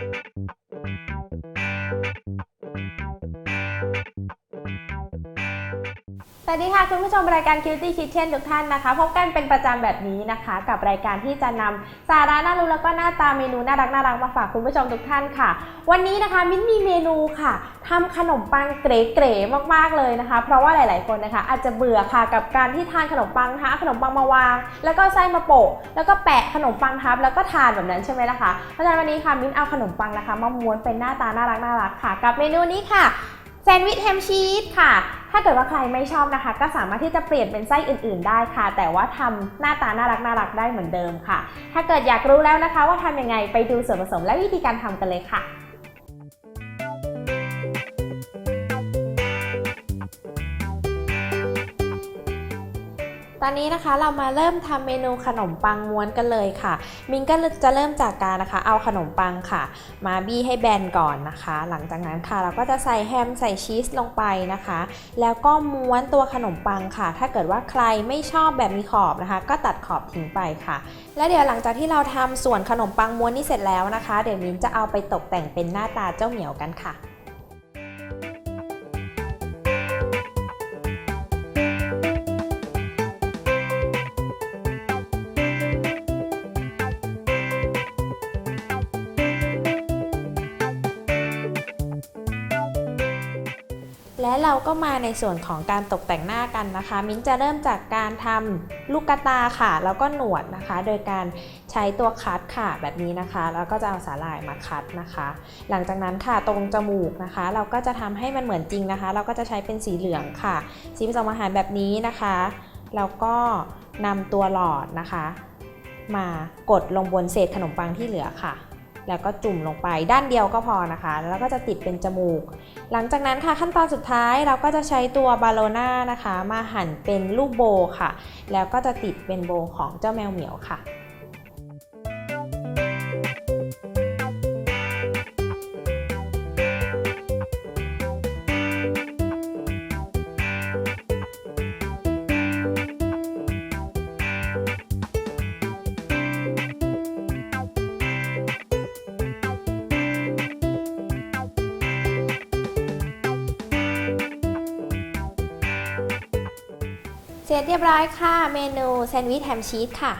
Thank you. วัสดีค่ะ คุณผู้ชมรายการ Cutie Kitchen ทุกท่านนะคะ พบกันเป็นประจำแบบนี้นะคะ กับรายการที่จะนำสาระน่ารู้แล้วก็หน้าตาเมนูน่ารักน่ารักมาฝากคุณผู้ชมทุกท่านค่ะ วันนี้นะคะมิ้นมีเมนูค่ะทำขนมปังเก๋ๆมากๆเลยนะคะ เพราะว่าหลาย ๆ คนนะคะ อาจจะเบื่อค่ะกับการที่ทานขนมปังนะคะเอาขนมปังมาวาง แล้วก็ไส้มาโปะแล้วก็แปะขนมปังทับ แล้วก็ทานแบบนั้นใช่ไหมล่ะคะเพราะฉะนั้นวันนี้ค่ะมิ้นเอาขนมปังนะคะมาม้วนเป็นหน้าตาน่ารักน่ารักค่ะ กับเมนูนี้ค่ะแซนด์วิชแฮมชีสค่ะ ถ้าเกิดว่าใครไม่ชอบนะคะ ก็สามารถที่จะเปลี่ยนเป็นไส้อื่น ๆ ได้ค่ะ แต่ว่าทำหน้าตาน่ารักน่ารักได้เหมือนเดิมค่ะ ถ้าเกิดอยากรู้แล้วนะคะ ว่าทำยังไงไปดูส่วนผสมและวิธีการทำกันเลยค่ะ ตอนนี้นะคะเรามาเริ่มทำเมนูขนมปังม้วนกันเลยค่ะ มินก็จะเริ่มจากการนะคะ เอาขนมปังค่ะ มาบี้ให้แบนก่อนนะคะ หลังจากนั้นค่ะ เราก็จะใส่แฮมใส่ชีสลงไปนะคะ แล้วก็ม้วนตัวขนมปังค่ะ ถ้าเกิดว่าใครไม่ชอบแบบมีขอบนะคะ ก็ตัดขอบทิ้งไปค่ะ แล้วเดี๋ยวหลังจากที่เราทำส่วนขนมปังม้วนนี้เสร็จแล้วนะคะ เดี๋ยวมินจะเอาไปตกแต่งเป็นหน้าตาเจ้าเหมียวกันค่ะ และเราก็มาในส่วนของการตกแต่งหน้ากันนะคะ มิ้นจะเริ่มจากการทำลูกตาค่ะ แล้วก็หนวดนะคะ โดยการใช้ตัวคัดค่ะแบบนี้นะคะ แล้วก็จะเอาสาหร่ายมาคัดนะคะ หลังจากนั้นค่ะตรงจมูกนะคะ เราก็จะทำให้มันเหมือนจริงนะคะ เราก็จะใช้เป็นสีเหลืองค่ะ สีผสมอาหารแบบนี้นะคะ แล้วก็นำตัวหลอดนะคะ มากดลงบนเศษขนมปังที่เหลือค่ะ แล้วก็จุ่มลงไปด้านเดียวก็พอนะคะ แล้วก็จะติดเป็นจมูก หลังจากนั้นค่ะขั้นตอนสุดท้ายเราก็จะใช้ตัวบาโลน่านะคะ มาหั่นเป็นรูปโบค่ะ แล้วก็จะติดเป็นโบของเจ้าแมวเหมียวค่ะ เสร็จเรียบร้อยค่ะ เมนูแซนด์วิชแฮมชีสค่ะ